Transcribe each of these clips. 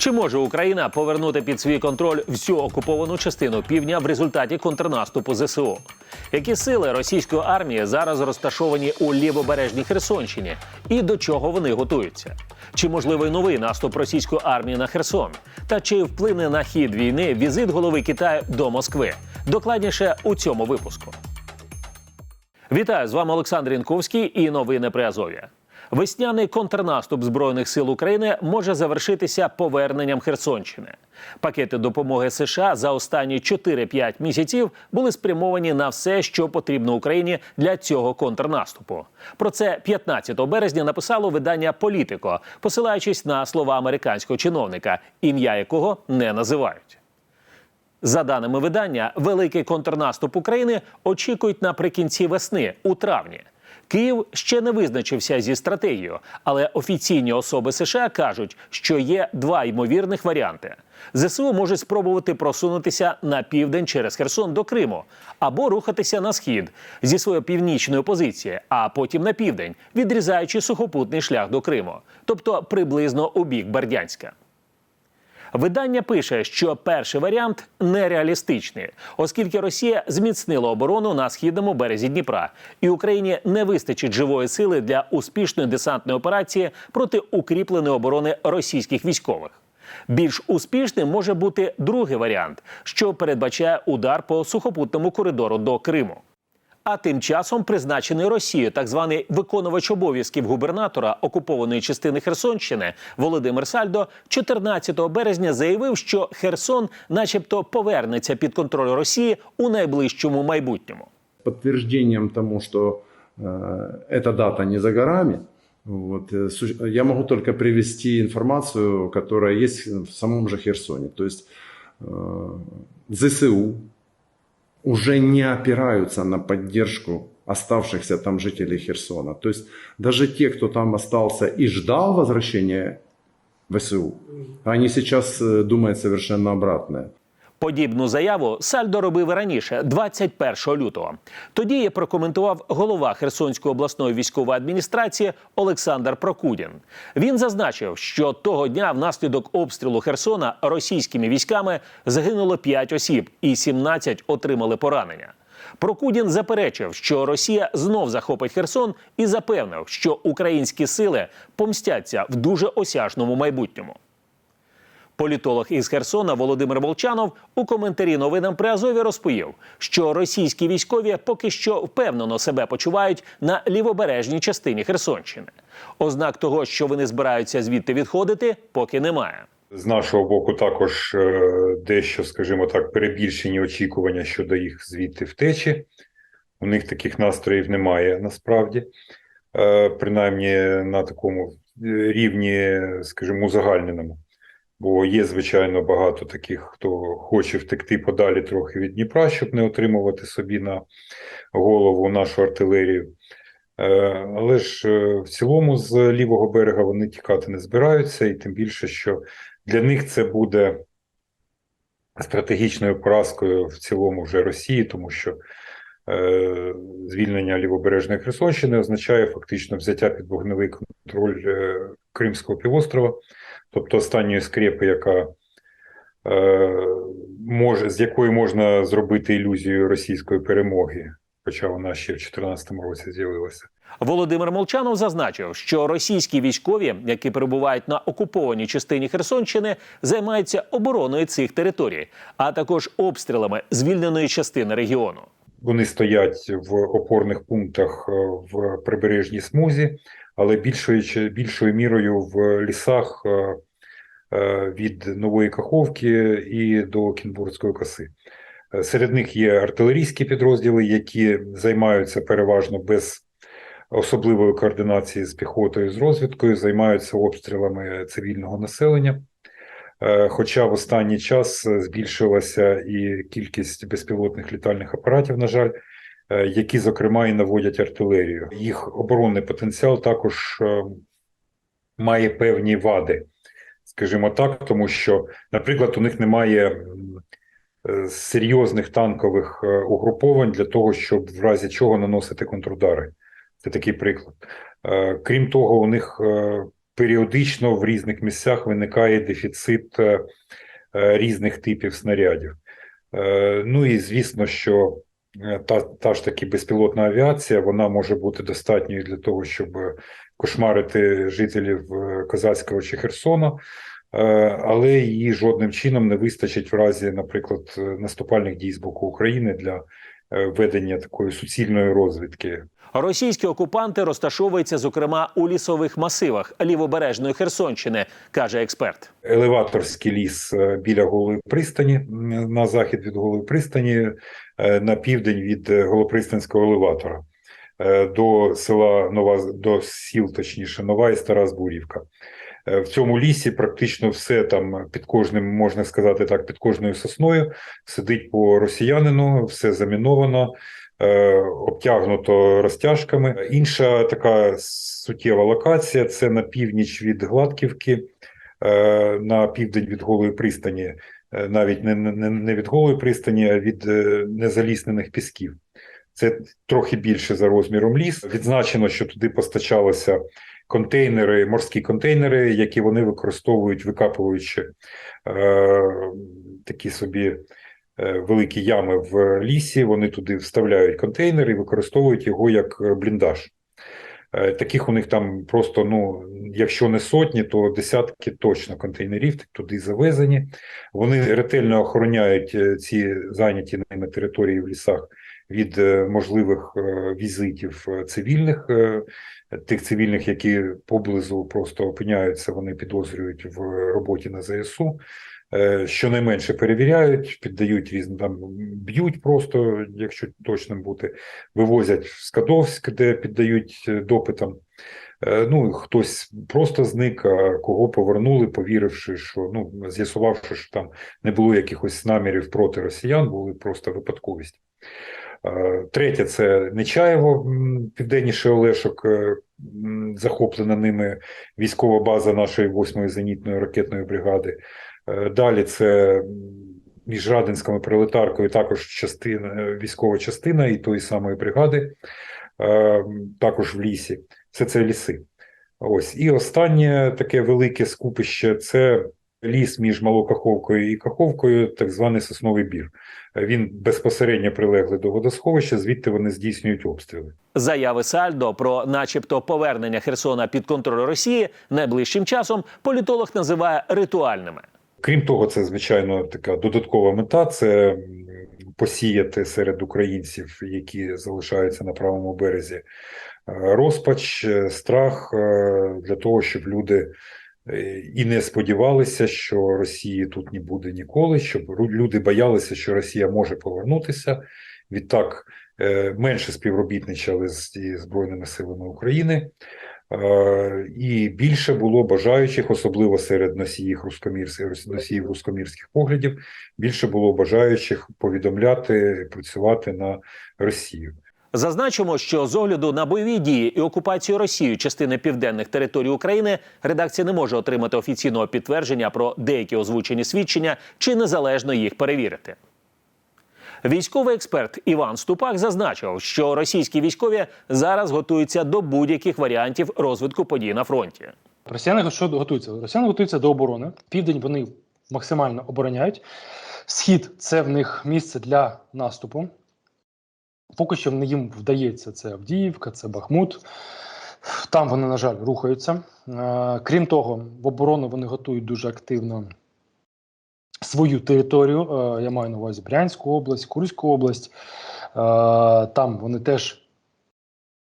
Чи може Україна повернути під свій контроль всю окуповану частину півдня в результаті контрнаступу ЗСУ? Які сили російської армії зараз розташовані у лівобережній Херсонщині, і до чого вони готуються? Чи можливий новий наступ російської армії на Херсон? Та чи вплине на хід війни візит голови Китаю до Москви? Докладніше у цьому випуску. Вітаю з вами Олександр Інковський і новини при Азов'я. Весняний контрнаступ збройних сил України може завершитися поверненням Херсонщини. Пакети допомоги США за останні 4-5 місяців були спрямовані на все, що потрібно Україні для цього контрнаступу. Про це 15 березня написало видання Політико, посилаючись на слова американського чиновника, ім'я якого не називають. За даними видання, великий контрнаступ України очікують наприкінці весни у травні. Київ ще не визначився зі стратегією, але офіційні особи США кажуть, що є два ймовірних варіанти: ЗСУ можуть спробувати просунутися на південь через Херсон до Криму або рухатися на схід зі своєї північної позиції, а потім на південь, відрізаючи сухопутний шлях до Криму, тобто приблизно у бік Бердянська. Видання пише, що перший варіант нереалістичний, оскільки Росія зміцнила оборону на східному березі Дніпра, і Україні не вистачить живої сили для успішної десантної операції проти укріпленої оборони російських військових. Більш успішним може бути другий варіант, що передбачає удар по сухопутному коридору до Криму. А тим часом призначений Росією так званий виконувач обов'язків губернатора окупованої частини Херсонщини Володимир Сальдо 14 березня заявив, що Херсон, начебто, повернеться під контроль Росії у найближчому майбутньому. подтверждением тому, что э, эта дата не за горами, вот, э, су- я могу только привести информацию, которая есть в самом же Херсоне. То есть э, ЗСУ уже не опираются на поддержку оставшихся там жителей Херсона. То есть даже те, кто там остался и ждал возвращения ВСУ, они сейчас э, думают совершенно обратное. Подібну заяву Сальдо робив раніше, 21 лютого. Тоді я прокоментував голова Херсонської обласної військової адміністрації Олександр Прокудін. Він зазначив, що того дня внаслідок обстрілу Херсона російськими військами загинуло 5 осіб і 17 отримали поранення. Прокудін заперечив, що Росія знов захопить Херсон і запевнив, що українські сили помстяться в дуже осяжному майбутньому. Політолог із Херсона Володимир Волчанов у коментарі новинам при Азові розповів, що російські військові поки що впевнено себе почувають на лівобережній частині Херсонщини. Ознак того, що вони збираються звідти відходити, поки немає. З нашого боку, також е, дещо, скажімо так, перебільшені очікування щодо їх звідти втечі. У них таких настроїв немає насправді, Е, принаймні на такому е, рівні, скажімо, узагальненому. Бо є, звичайно, багато таких, хто хоче втекти подалі трохи від Дніпра, щоб не отримувати собі на голову нашу артилерію. Е, Але ж е, в цілому з лівого берега вони тікати не збираються, і тим більше, що для них це буде стратегічною поразкою в цілому вже Росії, тому що звільнення лівобережної Херсонщини означає фактично взяття під вогневий контроль е, Кримського півострова, тобто останньої скрепи, яка е, може, з якої можна зробити ілюзію російської перемоги, хоча вона ще в 2014 році з'явилася. Володимир Молчанов зазначив, що російські військові, які перебувають на окупованій частині Херсонщини, займаються обороною цих територій, а також обстрілами звільненої частини регіону. Вони стоять в опорних пунктах е, в прибережній смузі, але більшою більшою мірою в лісах е, е, від Нової Каховки і до Кінбурзької коси. Серед них є артилерійські підрозділи, які займаються переважно без особливої координації з піхотою з розвідкою, займаються обстрілами цивільного населення. Е, Хоча в останній час е, збільшилася і кількість безпілотних літальних апаратів, на жаль, е, які, зокрема, і наводять артилерію. Їх оборонний потенціал також має певні вади, скажімо так, тому що, наприклад, у них немає серйозних танкових угруповань для того, щоб в разі чого наносити контрудари. Це такий приклад. Крім того, у них періодично в різних місцях виникає дефіцит е, е, різних типів снарядів. Е, Ну і звісно, що та, та ж таки безпілотна авіація вона може бути достатньою для того, щоб кошмарити жителів Козацького чи Херсона, але її жодним чином не вистачить в разі, наприклад, наступальних дій з боку України для ведення такої суцільної розвідки. Російські окупанти розташовуються, зокрема, у лісових масивах лівобережної Херсонщини, каже експерт. елеваторський ліс е, біля Голої пристані, на захід від Голої пристані, е, на південь від е, Голопристанського елеватора до села Нова, до сіл, точніше, Нова і Стара Збурівка. В цьому лісі практично все там під кожним, можна сказати так, під кожною сосною сидить по росіянину, все заміновано, обтягнуто розтяжками. Інша така суттєва локація це на північ від Гладківки, е, на південь від Голої пристані, е, навіть не, не, не від Голої пристані, а від е, незаліснених пісків. Це трохи більше за розміром ліс. Відзначено, що туди постачалися контейнери, морські контейнери, які вони використовують, викапуючи е, такі собі е, великі ями в лісі. Вони туди вставляють контейнер і використовують його як е, бліндаж. Е, Таких у них там просто, ну, якщо не сотні, то десятки точно контейнерів туди завезені. Вони ретельно охороняють е, ці зайняті ними території в лісах від е, можливих е, візитів е, цивільних, е, тих цивільних, які поблизу просто опиняються, вони підозрюють в роботі на ЗСУ. Е, Щонайменше перевіряють, піддають різним там б'ють просто, якщо точним бути, вивозять в Скадовськ, де піддають е, допитам. Е, Ну, хтось просто зник, а кого повернули, повіривши, що ну, з'ясувавши, що там не було якихось намірів проти росіян, були просто випадковість. Третє це Нечаєво, південніше Олешок, захоплена ними військова база нашої 8-ї зенітної ракетної бригади. Е, Далі це між Радинською пролетаркою також частина, е, військова частина і тої самої бригади, е, також в лісі. Все це ліси. Ось. І останнє таке велике скупище це ліс між Малокаховкою і Каховкою, так званий сосновий бір. Він безпосередньо прилеглий до водосховища, звідти вони здійснюють обстріли. Заяви Сальдо про, начебто, повернення Херсона під контроль Росії найближчим часом політолог називає ритуальними. Крім того, це звичайно така додаткова мета це посіяти серед українців, які залишаються на правому березі, е, розпач, е, страх е, для того, щоб люди і не сподівалися, що Росії тут не буде ніколи, щоб люди боялися, що Росія може повернутися. Відтак менше співробітничали з Збройними силами України. Е, І більше було бажаючих, особливо серед носіїв рускомірських носіїв рускомірських поглядів, більше було бажаючих повідомляти, працювати на Росію. Зазначимо, що з огляду на бойові дії і окупацію Росією частини південних територій України редакція не може отримати офіційного підтвердження про деякі озвучені свідчення чи незалежно їх перевірити. Військовий експерт Іван Ступак зазначив, що російські військові зараз готуються до будь-яких варіантів розвитку подій на фронті. Росіяни що готуються? Росіяни готуються до оборони. Південь вони максимально обороняють. Схід це в них місце для наступу. Поки що їм вдається це Авдіївка, це Бахмут. Там вони, на жаль, рухаються. Е, Крім того, в оборону вони готують дуже активно свою територію. Е, Я маю на увазі Брянську область, Курську область. Е, Там вони теж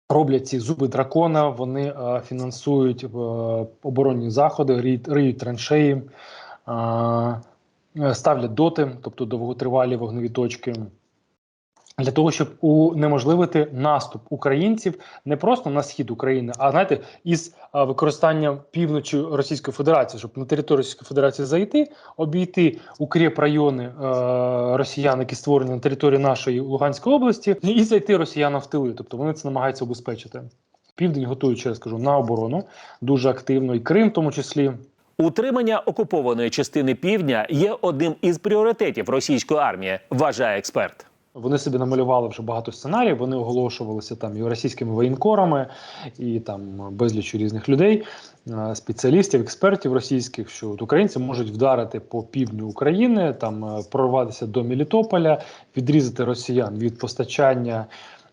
роблять ці зуби дракона, вони е, фінансують оборонні заходи, риють, траншеї, ставлять доти, тобто довготривалі вогневі точки. Для того щоб унеможливити наступ українців не просто на схід України, а знаєте, із використанням півночі Російської Федерації, щоб на територію Російської Федерації зайти, обійти укріп райони е, росіян, які створені на території нашої Луганської області, і зайти росіянам в тили. Тобто вони це намагаються обезпечити. Південь готують, ще раз кажу, на оборону дуже активно, і Крим в тому числі. Утримання окупованої частини півдня є одним із пріоритетів російської армії, вважає експерт. Вони собі намалювали вже багато сценаріїв. Вони оголошувалися там і російськими воєнкорами, і там безліч різних людей, е, спеціалістів, експертів російських, що от українці можуть вдарити по півдню України, там е, прорватися до Мелітополя, відрізати росіян від постачання.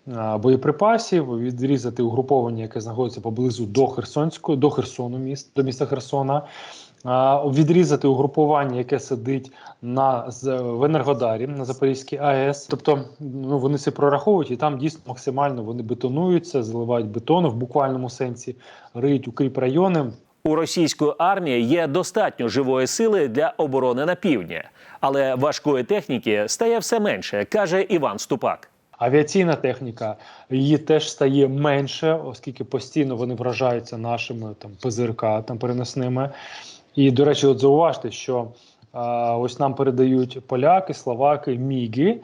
е, Боєприпасів відрізати угруповання, яке знаходиться поблизу до Херсонської, до Херсону міст, до міста Херсона, відрізати угрупування, яке сидить на з- в Енергодарі на Запорізькій АЕС. Тобто, ну вони це прораховують, і там дійсно максимально вони бетонуються, заливають бетону в буквальному сенсі, риють укріп райони. У російської армії є достатньо живої сили для оборони на півдні, але важкої техніки стає все менше, каже Іван Ступак. Авіаційна техніка її теж стає менше, оскільки постійно вони вражаються нашими там ПЗРК там переносними. І до речі, от зауважте, що ось нам передають поляки, словаки, міги.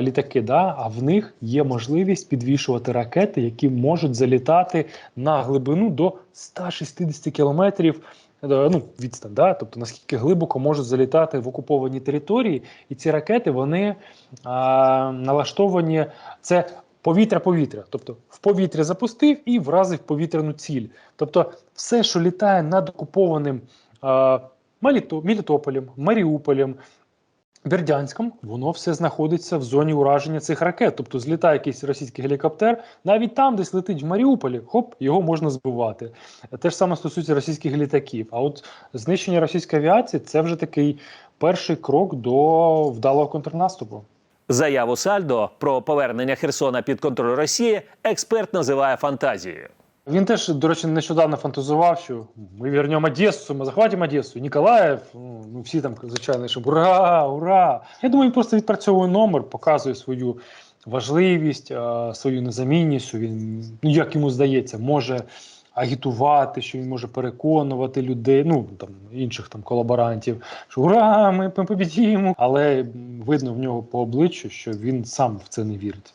Літаки, да, а в них є можливість підвішувати ракети, які можуть залітати на глибину до 160 кілометрів е, ну, відстань, да? тобто наскільки глибоко можуть залітати в окуповані території, і ці ракети вони а, налаштовані це повітря-повітря. Тобто в повітря запустив і вразив повітряну ціль. Тобто, все, що літає над окупованим Мелітополем, Маріуполем. Бердянськом воно все знаходиться в зоні ураження цих ракет. Тобто злітає якийсь російський гелікоптер, навіть там, десь летить в Маріуполі, хоп, його можна збивати. Те ж саме стосується російських літаків. А от знищення російської авіації це вже такий перший крок до вдалого контрнаступу. Заяву Сальдо про повернення Херсона під контроль Росії експерт називає фантазією. Він теж, до речі, нещодавно фантазував, що ми вернемо Одесу, ми захватимо Одесу, Ніколаїв. Ну, ну, всі там, звичайно, що ура, ура! Я думаю, він просто відпрацьовує номер, показує свою важливість, свою незамінність, він, ну як йому здається, може агітувати, що він може переконувати людей, ну там інших там колаборантів, що ура, ми побідімо. Але видно в нього по обличчю, що він сам в це не вірить.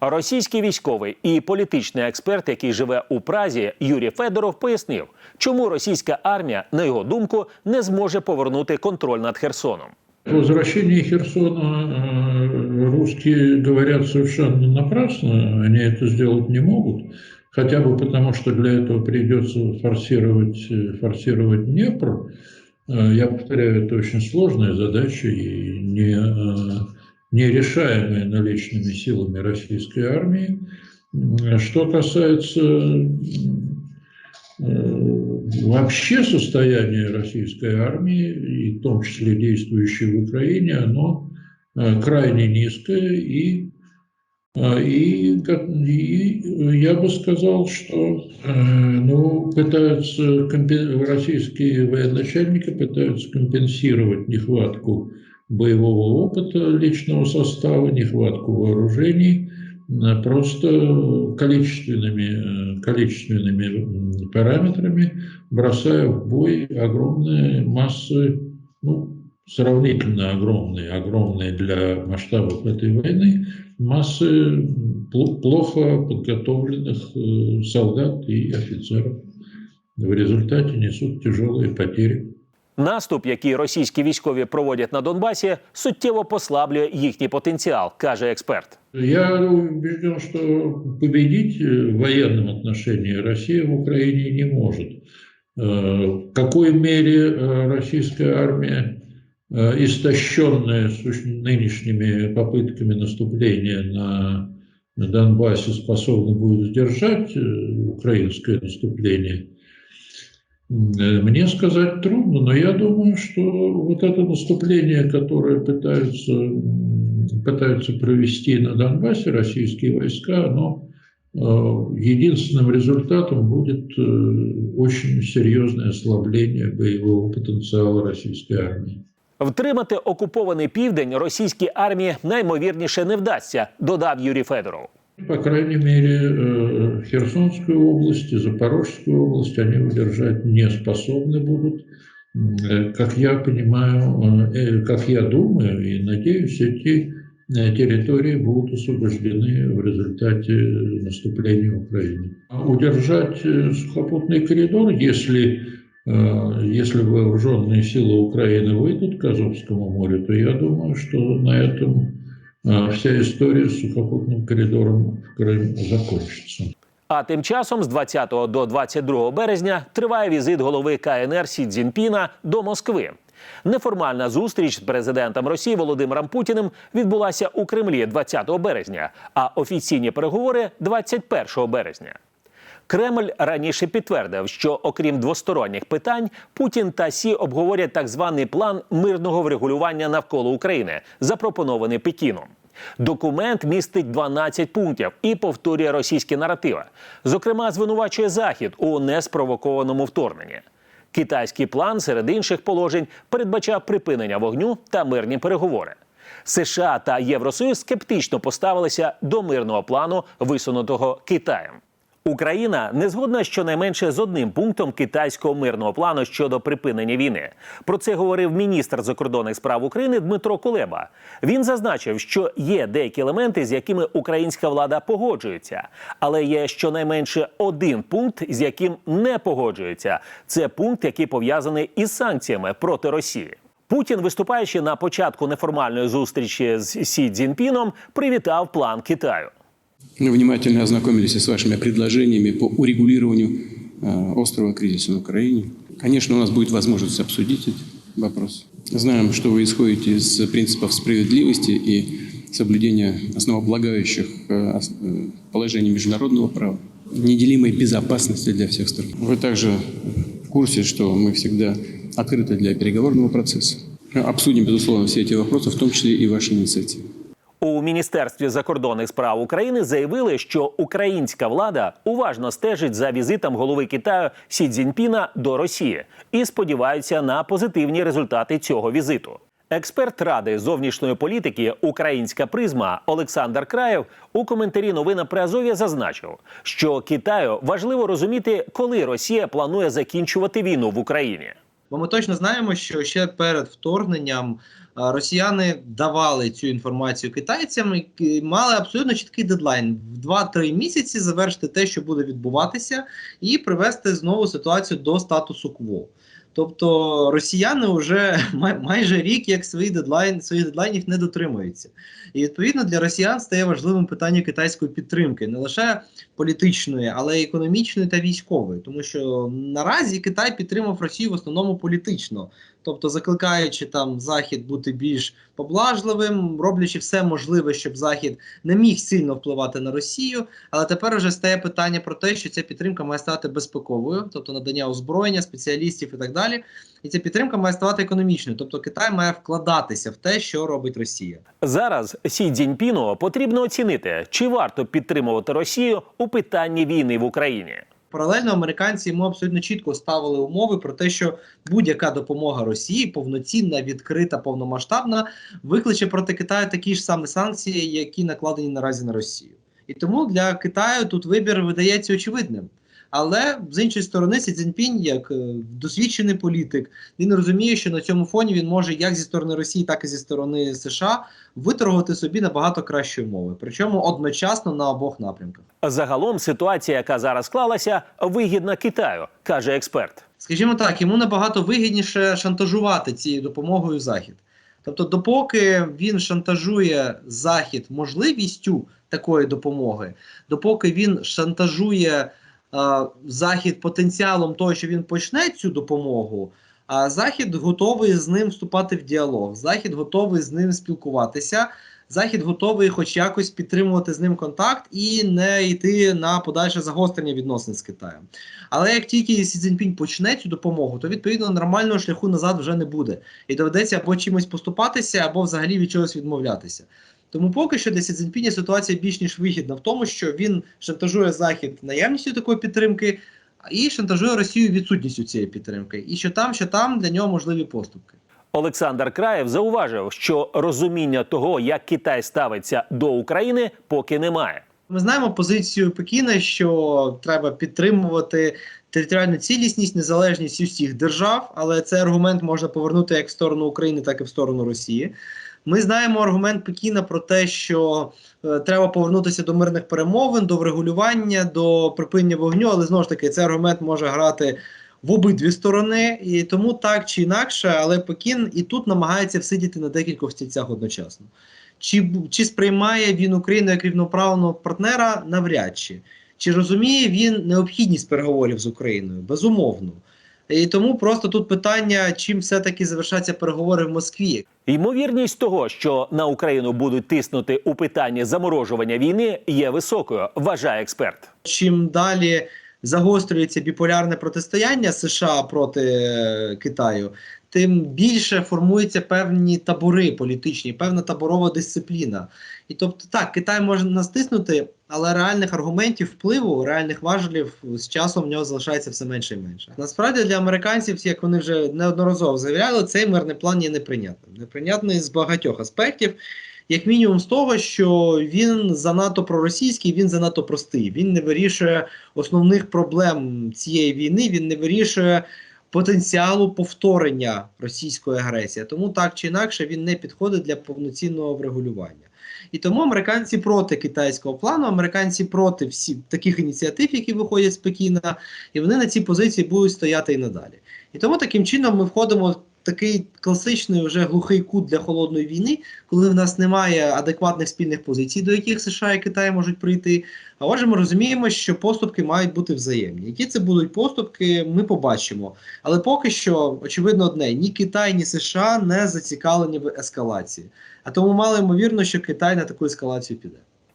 Російський військовий і політичний експерт, який живе у Празі, Юрій Федоров, пояснив, чому російська армія, на його думку, не зможе повернути контроль над Херсоном. Возвращение Херсона э, русские говорят совершенно напрасно, они это сделать не могут, хотя бы потому, что для этого придется форсировать, э, форсировать Днепр. Э, Я повторяю, это очень сложная задача и не, нерешаемая наличными силами российской армии. Что касается э, вообще состояние российской армии, и в том числе действующей в Украине, оно э, крайне низкое, и, э, и, и я бы сказал, что ну, пытаются, российские военачальники пытаются компенсировать нехватку боевого опыта личного состава, нехватку вооружений, э, просто количественными, э, количественными параметрами, бросая в бой огромные массы, ну, сравнительно огромные, огромные для масштабов этой войны, массы плохо подготовленных э, солдат и офицеров. В результате несут тяжелые потери. Наступ, який російські військові проводять на Донбасі, суттєво послаблює їхній потенціал, каже експерт. Я убежден, что победить э, в военном отношении Россия в Украине не может. Э, В какой мере э, российская армия, э, истощенная суще- нынешними попытками наступления на на Донбассе, способна будет сдержать э, украинское наступление, м, э, мне сказать трудно, но я думаю, что вот это наступление, которое пытаются, м, пытаются провести на Донбассе российские войска, оно э, единственным результатом будет э, очень серьезное ослабление боевого потенциала российской армии. Втримати окупований південь російській армії наймовірніше не вдасться, додав Юрій Федоров. По крайней мере, э, Херсонскую область и Запорожскую область они удержать не способны будут. э, как я понимаю, э, как я думаю и надеюсь, эти территории будут освобождены в результате наступления Украины. А Удержать сухопутный коридор, если, если вооруженные силы Украины выйдут к Азовскому морю, то я думаю, что на этом вся история с сухопутным коридором в Крым закончится. А тим часом з 20 до 22 березня триває візит голови КНР Сі Цзіньпіна до Москви. Неформальна зустріч з президентом Росії Володимиром Путіним відбулася у Кремлі 20 березня, а офіційні переговори 21 березня. Кремль раніше підтвердив, що окрім двосторонніх питань, Путін та Сі обговорять так званий план мирного врегулювання навколо України, запропонований Пекіном. Документ містить 12 пунктів і повторює російські наративи. Зокрема, звинувачує Захід у неспровокованому вторгненні. Китайський план серед інших положень передбачав припинення вогню та мирні переговори. США та Євросоюз скептично поставилися до мирного плану, висунутого Китаєм. Україна не згодна щонайменше з одним пунктом китайського мирного плану щодо припинення війни. Про це говорив міністр закордонних справ України Дмитро Кулеба. Він зазначив, що є деякі елементи, з якими українська влада погоджується, але є щонайменше один пункт, з яким не погоджується. Це пункт, який пов'язаний із санкціями проти Росії. Путін, виступаючи на початку неформальної зустрічі з Сі Цзіньпіном, привітав план Китаю. Мы внимательно ознакомились с вашими предложениями по урегулированию э, острого кризиса на Украине. Конечно, у нас будет возможность обсудить этот вопрос. Знаем, что вы исходите из принципов справедливости и соблюдения основополагающих э, э, положений международного права, неделимой безопасности для всех сторон. Вы также в курсе, что мы всегда открыты для переговорного процесса. Обсудим, безусловно, все эти вопросы, в том числе и ваши инициативы. У міністерстві закордонних справ України заявили, що українська влада уважно стежить за візитом голови Китаю Сі Цзіньпіна до Росії і сподіваються на позитивні результати цього візиту. Експерт ради зовнішньої політики Українська призма Олександр Краєв у коментарі новина при Азов'я зазначив, що Китаю важливо розуміти, коли Росія планує закінчувати війну в Україні. Бо ми точно знаємо, що ще перед вторгненням росіяни давали цю інформацію китайцям і мали абсолютно чіткий дедлайн в 2-3 місяці завершити те, що буде відбуватися, і привести знову ситуацію до статусу кво. Тобто росіяни вже май- майже рік як свої дедлайн, своїх дедлайнів не дотримуються. І відповідно для росіян стає важливим питання китайської підтримки, не лише політичної, але й економічної та військової, тому що наразі Китай підтримав Росію в основному політично, тобто закликаючи там Захід бути більш поблажливим, роблячи все можливе, щоб Захід не міг сильно впливати на Росію. Але тепер вже стає питання про те, що ця підтримка має стати безпековою, тобто надання озброєння, спеціалістів і так далі. І ця підтримка має ставати економічною, тобто Китай має вкладатися в те, що робить Росія. Зараз Сі Цзіньпіну потрібно оцінити, чи варто підтримувати Росію у питанні війни в Україні. Паралельно американці йому абсолютно чітко ставили умови про те, що будь-яка допомога Росії, повноцінна, відкрита, повномасштабна, викличе проти Китаю такі ж самі санкції, які накладені наразі на Росію. І тому для Китаю тут вибір видається очевидним. Але з іншої сторони, Сі Цзіньпінь, як е, досвідчений політик, він розуміє, що на цьому фоні він може як зі сторони Росії, так і зі сторони США виторгувати собі набагато кращі умови, причому одночасно на обох напрямках. Загалом ситуація, яка зараз склалася, вигідна Китаю, каже експерт. Скажімо так, йому набагато вигідніше шантажувати цією допомогою Захід. Тобто, допоки він шантажує Захід можливістю такої допомоги, допоки він шантажує Захід потенціалом того, що він почне цю допомогу, а Захід готовий з ним вступати в діалог, Захід готовий з ним спілкуватися. Захід готовий хоч якось підтримувати з ним контакт і не йти на подальше загострення відносин з Китаєм. Але як тільки Сі Цзіньпінь почне цю допомогу, то відповідно нормального шляху назад вже не буде. І доведеться або чимось поступатися, або взагалі від чогось відмовлятися. Тому поки що для Сі Цзіньпіня ситуація більш ніж вигідна в тому, що він шантажує Захід наявністю такої підтримки і шантажує Росію відсутністю цієї підтримки. І що там, що там для нього можливі поступки. Олександр Краєв зауважив, що розуміння того, як Китай ставиться до України, поки немає. Ми знаємо позицію Пекіна, що треба підтримувати територіальну цілісність, незалежність усіх держав, але цей аргумент можна повернути як в сторону України, так і в сторону Росії. Ми знаємо аргумент Пекіна про те, що е, треба повернутися до мирних перемовин, до врегулювання, до припинення вогню, але знову ж таки цей аргумент може грати в обидві сторони, і тому так чи інакше, але Пекін і тут намагається всидіти на декількох стільцях одночасно. Чи, чи сприймає він Україну як рівноправного партнера? Навряд чи. Чи розуміє він необхідність переговорів з Україною? Безумовно. І тому просто тут питання, чим все-таки завершаться переговори в Москві. Ймовірність того, що на Україну будуть тиснути у питанні заморожування війни, є високою, вважає експерт. Чим далі загострюється біполярне протистояння США проти е, Китаю, тим більше формуються певні табори політичні, певна таборова дисципліна. І тобто, так, Китай може нас тиснути, але реальних аргументів впливу, реальних важелів з часом в нього залишається все менше і менше. Насправді для американців, як вони вже неодноразово заявляли, цей мирний план є неприйнятним. Неприйнятний з багатьох аспектів. Як мінімум з того, що він занадто проросійський, він занадто простий. Він не вирішує основних проблем цієї війни, він не вирішує потенціалу повторення російської агресії. Тому так чи інакше він не підходить для повноцінного врегулювання. І тому американці проти китайського плану, американці проти всіх таких ініціатив, які виходять з Пекіна, і вони на цій позиції будуть стояти і надалі. І тому таким чином ми входимо такий класичний вже глухий кут для холодної війни, коли в нас немає адекватних спільних позицій, до яких США і Китай можуть прийти. А отже, ми розуміємо, що поступки мають бути взаємні. Які це будуть поступки, ми побачимо. Але поки що, очевидно, одне: ні Китай, ні США не зацікавлені в ескалації. А тому мало ймовірно, що Китай на таку ескалацію піде.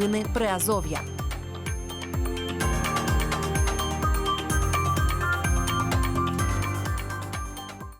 Новини Приазов'я.